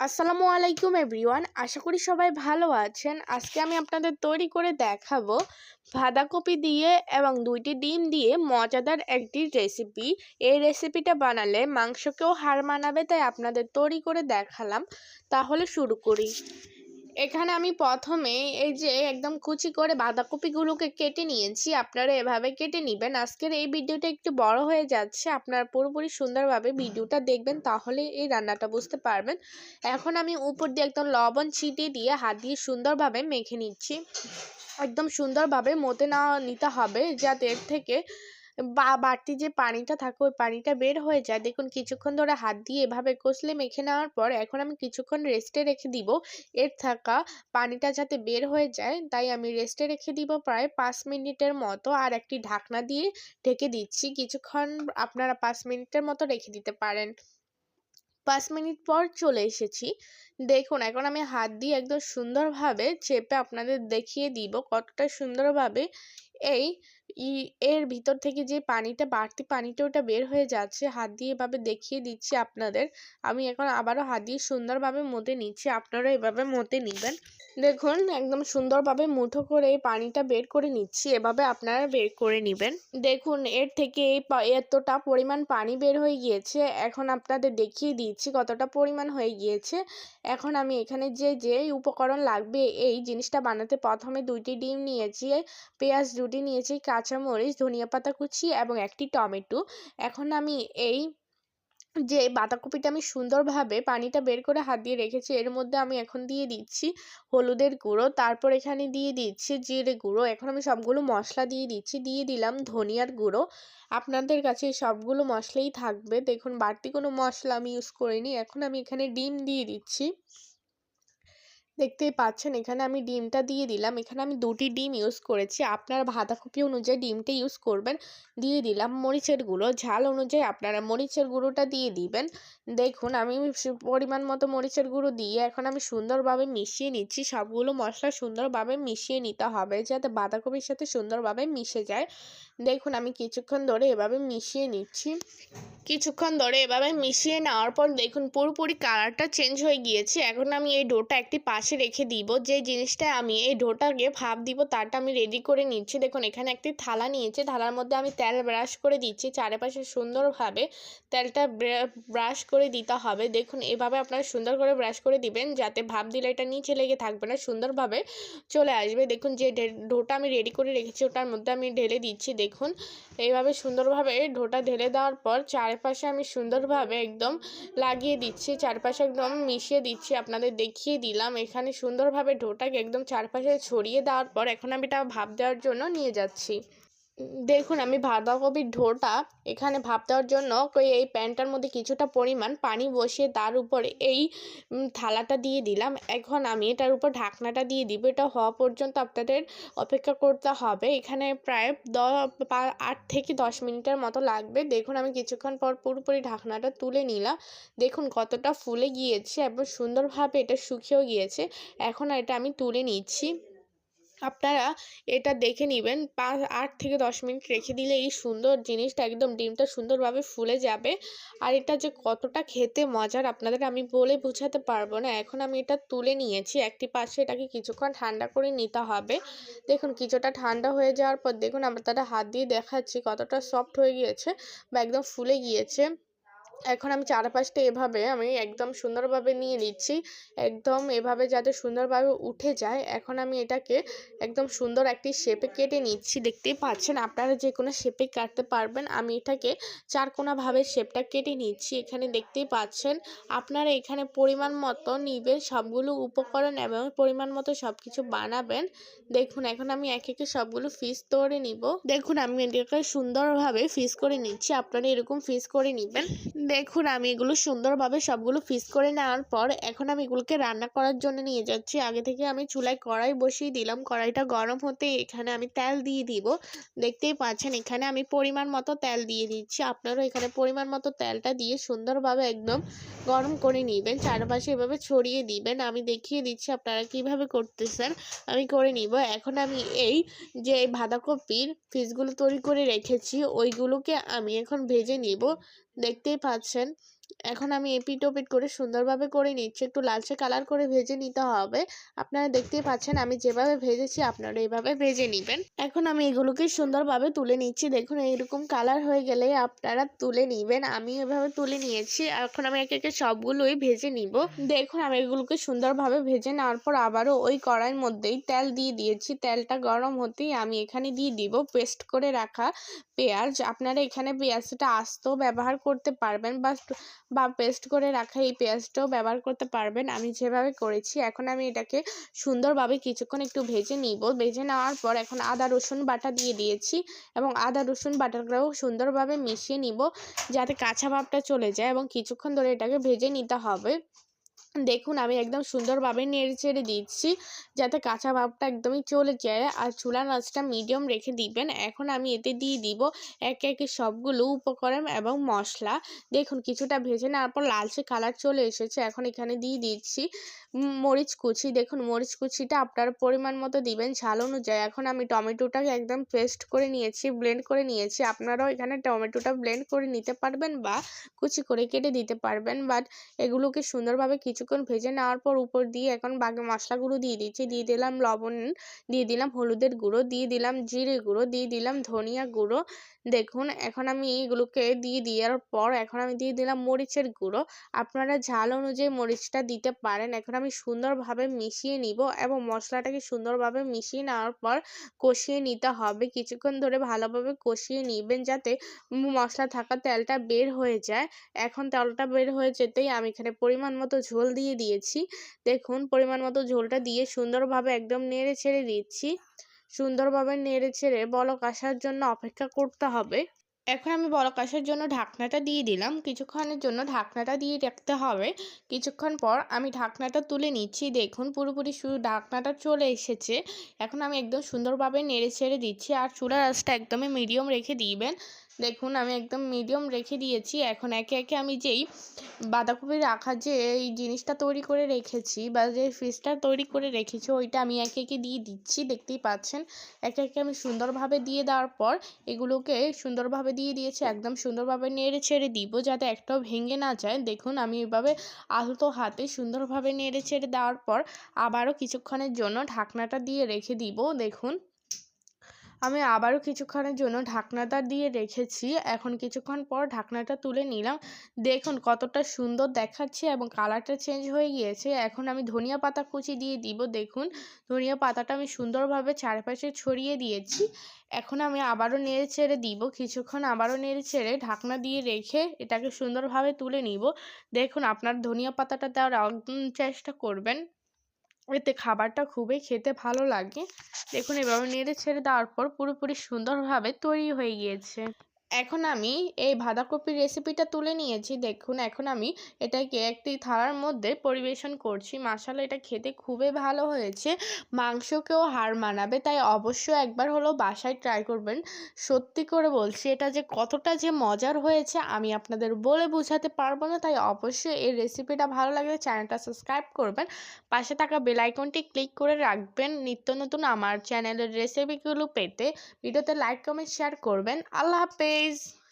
আসসালামু আলাইকুম এভরিওয়ান, আশা করি সবাই ভালো আছেন। আজকে আমি আপনাদের তৈরি করে দেখাবো বাঁধাকপি দিয়ে এবং দুইটি ডিম দিয়ে মজাদার একটি রেসিপি এই রেসিপিটা বানালে মাংসকেও হার মানাবে, তাই আপনাদের তৈরি করে দেখালাম। তাহলে শুরু করি। এখানে আমি প্রথমে এই যে একদম কুচি করে বাঁধাকপিগুলোকে কেটে নিয়েছি, আপনারা এভাবে কেটে নেবেন। আজকের এই ভিডিওটা একটু বড় হয়ে যাচ্ছে, আপনারা পুরোপুরি সুন্দরভাবে ভিডিওটা দেখবেন, তাহলে এই রান্নাটা বুঝতে পারবেন। এখন আমি উপর দিয়ে একদম লবণ ছিটিয়ে দিয়ে হাত দিয়ে সুন্দরভাবে মেখে নিচ্ছি। একদম সুন্দরভাবে মতে না নিতে হবে, যাতে এর থেকে বা, বাড়তি যে পানিটা থাকে, ওই পানিটা বের হয়ে যায়। দেখুন, কিছুক্ষণ ধরে হাত দিয়ে এভাবে কষলে মেখে নেওয়ার পর এখন আমি কিছুক্ষণ রেস্টে রেখে দিব। এর থাকা পানিটা যাতে বের হয়ে যায়, তাই আমি রেস্টে রেখে দিব প্রায় পাঁচ মিনিটের মতো। আর একটি ঢাকনা দিয়ে ঢেকে দিচ্ছি। কিছুক্ষণ আপনারা পাঁচ মিনিটের মতো রেখে দিতে পারেন। পাঁচ মিনিট পর চলে এসেছি। দেখুন, এখন আমি হাত দিয়ে একদম সুন্দরভাবে চেপে আপনাদের দেখিয়ে দিব কতটা সুন্দরভাবে এই ই, এর ভিতর থেকে যে পানিটা, বাড়তি পানিটা ওটা বের হয়ে যাচ্ছে, হাত দিয়ে এভাবে দেখিয়ে দিচ্ছি আপনাদের। আমি এখন আবারও হাত দিয়ে সুন্দরভাবে মতে নিচ্ছি আপনারা এভাবে মতে নেবেন। দেখুন, একদম সুন্দরভাবে মুঠো করে এই পানিটা বের করে নিচ্ছি, এভাবে আপনারা বের করে নেবেন। দেখুন, এর থেকে এই এতটা পরিমাণ পানি বের হয়ে গিয়েছে, এখন আপনাদের দেখিয়ে দিচ্ছি কতটা পরিমাণ হয়ে গিয়েছে। এখন আমি এখানে যে যে উপকরণ লাগবে, এই জিনিসটা বানাতে প্রথমে দুইটি ডিম নিয়েছি, পেঁয়াজ দুটি নিয়েছি কাঁচামরিচ, ধনিয়া পাতা কুচি এবং একটি টমেটো। এখন আমি এই যে বাঁধাকপিটা আমি সুন্দরভাবে পানিটা বের করে হাত দিয়ে রেখেছি, এর মধ্যে আমি এখন দিয়ে দিচ্ছি হলুদের গুঁড়ো, তারপর এখানে দিয়ে দিচ্ছি জিরে গুঁড়ো। এখন আমি সবগুলো মশলা দিয়ে দিচ্ছি, দিয়ে দিলাম ধনিয়ার গুঁড়ো। আপনাদের কাছে সবগুলো মশলাই থাকবে। দেখুন, বাড়তি কোনো মশলা আমি ইউজ করিনি। এখন আমি এখানে ডিম দিয়ে দিচ্ছি। দেখতেই পাচ্ছেন, এখানে আমি ডিমটা দিয়ে দিলাম। এখানে আমি দুটি ডিম ইউজ করেছি। আপনার বাঁধাকপি অনুযায়ী ডিমটা ইউজ করবেন। দিয়ে দিলাম মরিচের গুঁড়ো। ঝাল অনুযায়ী আপনারা মরিচের গুঁড়োটা দিয়ে দিবেন। দেখুন, আমি পরিমাণ মতো মরিচের গুঁড়ো দিয়ে এখন আমি সুন্দরভাবে মিশিয়ে নিচ্ছি। সবগুলো মশলা সুন্দরভাবে মিশিয়ে নিতে হবে যাতে বাঁধাকপির সাথে সুন্দরভাবে মিশে যায়। দেখুন, আমি কিছুক্ষণ ধরে এভাবে মিশিয়ে নিচ্ছি। কিছুক্ষণ ধরে এভাবে মিশিয়ে নেওয়ার পর দেখুন, পুরোপুরি কালারটা চেঞ্জ হয়ে গিয়েছে। এখন আমি এই ডোটা একটি পাশে রেখে দিব। যে জিনিসটা আমি এই ডোটাকে ভাপ দিব তারটা আমি রেডি করে নিচ্ছি। দেখুন, এখানে একটি থালা নিয়েছি। থালার মধ্যে আমি তেল ব্রাশ করে দিচ্ছি। চারিপাশে সুন্দরভাবে তেলটা ব্রাশ করে দিতে হবে। দেখুন, এভাবে আপনারা সুন্দর করে ব্রাশ করে দিবেন যাতে ভাপ দিলে এটা নিচে লেগে থাকবে না, সুন্দরভাবে চলে আসবে। দেখুন, যে ডোটা আমি রেডি করে রেখেছি, ওটার মধ্যে আমি ঢেলে দিচ্ছি। দেখুন, এইভাবে সুন্দরভাবে ঢোটা ঢেলে দেওয়ার পর চারপাশে আমি সুন্দরভাবে একদম লাগিয়ে দিচ্ছি। চারপাশে একদম মিশিয়ে দিচ্ছি। আপনাদের দেখিয়ে দিলাম এখানে। সুন্দরভাবে ঢোটাকে একদম চারপাশে ছড়িয়ে দেওয়ার পর এখন আমি এটা ভাপ দেওয়ার জন্য নিয়ে যাচ্ছি। দেখুন, আমি বাঁধাকপির ঢোটা এখানে ভাপ দেওয়ার জন্য এই প্যানটার মধ্যে কিছুটা পরিমাণ পানি বসিয়ে তার উপরে এই থালাটা দিয়ে দিলাম। এখন আমি এটার উপর ঢাকনাটা দিয়ে দিব। এটা হওয়া পর্যন্ত আপনাদের অপেক্ষা করতে হবে। এখানে প্রায় দ আট থেকে দশ মিনিটের মতো লাগবে। দেখুন, আমি কিছুক্ষণ পর পুরোপুরি ঢাকনাটা তুলে নিলাম। দেখুন, কতটা ফুলে গিয়েছে এবং সুন্দরভাবে এটা শুকিয়েও গিয়েছে। এখন এটা আমি তুলে নিচ্ছি। আপনারা এটা দেখে নেবেন। পাঁচ, আট থেকে দশ মিনিট রেখে দিলে এই সুন্দর জিনিসটা একদম ডিমটা সুন্দরভাবে ফুলে যাবে। আর এটা যে কতটা খেতে মজার আপনাদের আমি বলে বোঝাতে পারব না। এখন আমি এটা তুলে নিয়েছি। একটি পাশে এটাকে কিছুক্ষণ ঠান্ডা করে নিতে হবে। দেখুন কিছুটা ঠান্ডা হয়ে যাওয়ার পর দেখুন আমরা তারা হাত দিয়ে দেখাচ্ছি কতটা সফট হয়ে গিয়েছে বা একদম ফুলে গিয়েছে। এখন আমি চারপাশটা এভাবে আমি একদম সুন্দরভাবে নিয়ে নিচ্ছি। একদম এভাবে যাতে সুন্দরভাবে উঠে যায়, এখন আমি এটাকে একদম সুন্দর একটি শেপে কেটে নিচ্ছি। দেখতেই পাচ্ছেন আপনারা যে কোনো শেপে কাটতে পারবেন। আমি এটাকে চারকোনাভাবে শেপটা কেটে নিচ্ছি। এখানে দেখতেই পাচ্ছেন আপনারা এখানে পরিমাণ মতো নিবেন, সবগুলো উপকরণ এবং পরিমাণ মতো সব কিছু বানাবেন। দেখুন, এখন আমি এক একে সবগুলো ফিস করে নিব। দেখুন, আমি এটাকে সুন্দরভাবে ফিস করে নিচ্ছি। আপনারা এরকম ফিস করে নেবেন। দেখুন, আমি এগুলো সুন্দরভাবে সবগুলো ফিস করে নেওয়ার পর এখন আমি এগুলোকে রান্না করার জন্য নিয়ে যাচ্ছি। আগে থেকে আমি চুলায় কড়াই বসিয়ে দিলাম। কড়াইটা গরম হতে এখানে আমি তেল দিয়ে দিব। দেখতেই পাচ্ছেন, এখানে আমি পরিমাণ মতো তেল দিয়ে দিচ্ছি। আপনারাও এখানে পরিমাণ মতো তেলটা দিয়ে সুন্দরভাবে একদম গরম করে নেবেন। চারপাশে এভাবে ছড়িয়ে দিবেন। আমি দেখিয়ে দিচ্ছি আপনারা কীভাবে করতেছেন। আমি করে নিব। এখন আমি এই যে বাঁধাকপির ফিসগুলো তৈরি করে রেখেছি, ওইগুলোকে আমি এখন ভেজে নিব। দেখতেই পাচ্ছেন এখন আমি এপিট ওপিট করে সুন্দরভাবে করে নিচ্ছি। একটু লালচে কালার করে ভেজে নিতে হবে। আপনারা দেখতেই পাচ্ছেন আমি যেভাবে ভেজেছি আপনারা এইভাবে ভেজে নেবেন। এখন আমি এগুলোকে সুন্দরভাবে তুলে নিচ্ছি। দেখুন, এইরকম কালার হয়ে গেলে আপনারা তুলে নেবেন। আমি এভাবে তুলে নিয়েছি। এখন আমি একে একে সবগুলোই ভেজে নিব। দেখুন, আমি এগুলোকে সুন্দরভাবে ভেজে নেওয়ার পর আবারও ওই কড়াইয়ের মধ্যেই তেল দিয়ে দিয়েছি। তেলটা গরম হতেই আমি এখানে দিয়ে দিব পেস্ট করে রাখা পেঁয়াজ। আপনারা এখানে পেঁয়াজটা আস্ত ব্যবহার করতে পারবেন বা বা পেস্ট করে রাখা এই পেঁয়াজটাও ব্যবহার করতে পারবেন। আমি যেভাবে করেছি, এখন আমি এটাকে সুন্দরভাবে কিছুক্ষণ একটু ভেজে নিব। ভেজে নেওয়ার পর এখন আদা, রসুন বাটা দিয়ে দিয়েছি এবং আদা, রসুন বাটাটাও সুন্দরভাবে মিশিয়ে নিব যাতে কাঁচা ভাবটা চলে যায় এবং কিছুক্ষণ ধরে এটাকে ভেজে নিতে হবে। দেখুন, আমি একদম সুন্দরভাবে নেড়ে চেড়ে দিচ্ছি যাতে কাঁচা ভাবটা একদমই চলে যায়। আর চুলার আঁচটা মিডিয়াম রেখে দিবেন। এখন আমি এতে দিয়ে দিব একে একে সবগুলো উপকরণ এবং মশলা। দেখুন, কিছুটা ভেজে নেওয়ার পর লালচে কালার চলে এসেছে। এখন এখানে দিয়ে দিচ্ছি মরিচ কুচি। দেখুন, মরিচ কুচিটা আপনার পরিমাণ মতো দিবেন ঝাল অনুযায়ী। এখন আমি টমেটোটাকে একদম পেস্ট করে নিয়েছি ব্লেন্ড করে নিয়েছি। আপনারাও এখানে টমেটোটা ব্লেন্ড করে নিতে পারবেন বা কুচি করে কেটে দিতে পারবেন। বাট এগুলোকে সুন্দরভাবে কিছুক্ষণ ভেজে নেওয়ার পর উপর দিয়ে এখন বাকি মশলাগুলো দিয়ে দিচ্ছি। দিয়ে দিলাম লবণ, দিয়ে দিলাম হলুদের গুঁড়ো, দিয়ে দিলাম জিরে গুঁড়ো, দিয়ে দিলাম ধনিয়া গুঁড়ো। দেখুন, এখন আমি এগুলোকে দিয়ে দেওয়ার পর এখন আমি দিয়ে দিলাম মরিচের গুঁড়ো। আপনারা ঝাল অনুযায়ী মরিচটা দিতে পারেন। এখন আমি সুন্দরভাবে মিশিয়ে নিব এবং মশলাটাকে সুন্দরভাবে মিশিয়ে নেওয়ার পর কষিয়ে নিতে হবে। কিছুক্ষণ ধরে ভালোভাবে কষিয়ে নিবেন যাতে মশলা থাকা তেলটা বের হয়ে যায়। এখন তেলটা বের হয়ে যেতেই আমি এখানে পরিমাণ মতো ঝোল দিয়ে দিয়েছি। দেখুন, পরিমাণ মতো ঝোলটা দিয়ে সুন্দরভাবে একদম নেড়ে ছেড়ে দিচ্ছি। সুন্দরভাবে নেড়ে ছেড়ে বলক আসার জন্য অপেক্ষা করতে হবে। এখন আমি বলক আসার জন্য ঢাকনাটা দিয়ে দিলাম। কিছুক্ষণের জন্য ঢাকনাটা দিয়ে রাখতে হবে। কিছুক্ষণ পর আমি ঢাকনাটা তুলে নিচ্ছি। দেখুন, পুরোপুরি ঢাকনাটা চলে এসেছে। এখন আমি একদম সুন্দরভাবে নেড়ে ছেড়ে দিচ্ছি। আর চুলার আঁচটা একদমই মিডিয়াম রেখে দিবেন। দেখুন, আমি একদম মিডিয়াম রেখে দিয়েছি। এখন একে একে আমি যেই বাঁধাকপি রাখার যে এই জিনিসটা তৈরি করে রেখেছি বা যে ফিসটা তৈরি করে রেখেছি, ওইটা আমি একে একে দিয়ে দিচ্ছি। দেখতেই পাচ্ছেন, একে একে আমি সুন্দরভাবে দিয়ে দেওয়ার পর এগুলোকে সুন্দরভাবে দিয়ে দিয়েছি, একদম সুন্দরভাবে নেড়ে ছেড়ে দিব যাতে একটাও ভেঙে না যায়। দেখুন, আমি এভাবে আলতো হাতে সুন্দরভাবে নেড়ে ছেড়ে দেওয়ার পর আবারও কিছুক্ষণের জন্য ঢাকনাটা দিয়ে রেখে দিব। দেখুন আমি আবারও কিছুক্ষণের জন্য ঢাকনাটা দিয়ে রেখেছি। এখন কিছুক্ষণ পর ঢাকনাটা তুলে নিলাম। দেখুন কতটা সুন্দর দেখাচ্ছে এবং কালারটা চেঞ্জ হয়ে গিয়েছে। এখন আমি ধনিয়া পাতা কুচি দিয়ে দিব, দেখুন। ধনিয়া পাতাটা আমি সুন্দরভাবে চারপাশে ছড়িয়ে দিয়েছি। এখন আমি আবারও নেড়ে ছেড়ে দিব। কিছুক্ষণ আবারও নেড়ে ছেড়ে ঢাকনা দিয়ে রেখে এটাকে সুন্দরভাবে তুলে নিব। দেখুন আপনার ধনিয়া পাতাটা দেওয়ার চেষ্টা করবেন। এতে খাবারটা খুবই খেতে ভালো লাগে। দেখুন এভাবে নেড়ে ছেড়ে দেওয়ার পর পুরোপুরি সুন্দরভাবে তৈরি হয়ে গিয়েছে। এখন আমি এই বাঁধাকপির রেসিপিটা তুলে নিয়েছি। দেখুন, এখন আমি এটাকে একটি থালার মধ্যে পরিবেশন করছি। মাসালা এটা খেতে খুবই ভালো হয়েছে। মাংসকেও হার মানাবে, তাই অবশ্যই একবার হলো বাসায় ট্রাই করবেন। সত্যি করে বলছি, এটা যে কতটা যে মজার হয়েছে, আমি আপনাদের বলে বোঝাতে পারব না। তাই অবশ্যই এই রেসিপিটা ভালো লাগলে চ্যানেলটা সাবস্ক্রাইব করবেন। পাশে থাকা বেল আইকনটি ক্লিক করে রাখবেন। নিত্য নতুন আমার চ্যানেলের রেসিপিগুলো পেতে ভিডিওতে লাইক কমেন্ট শেয়ার করবেন। আল্লাহ হাফেজ! guys.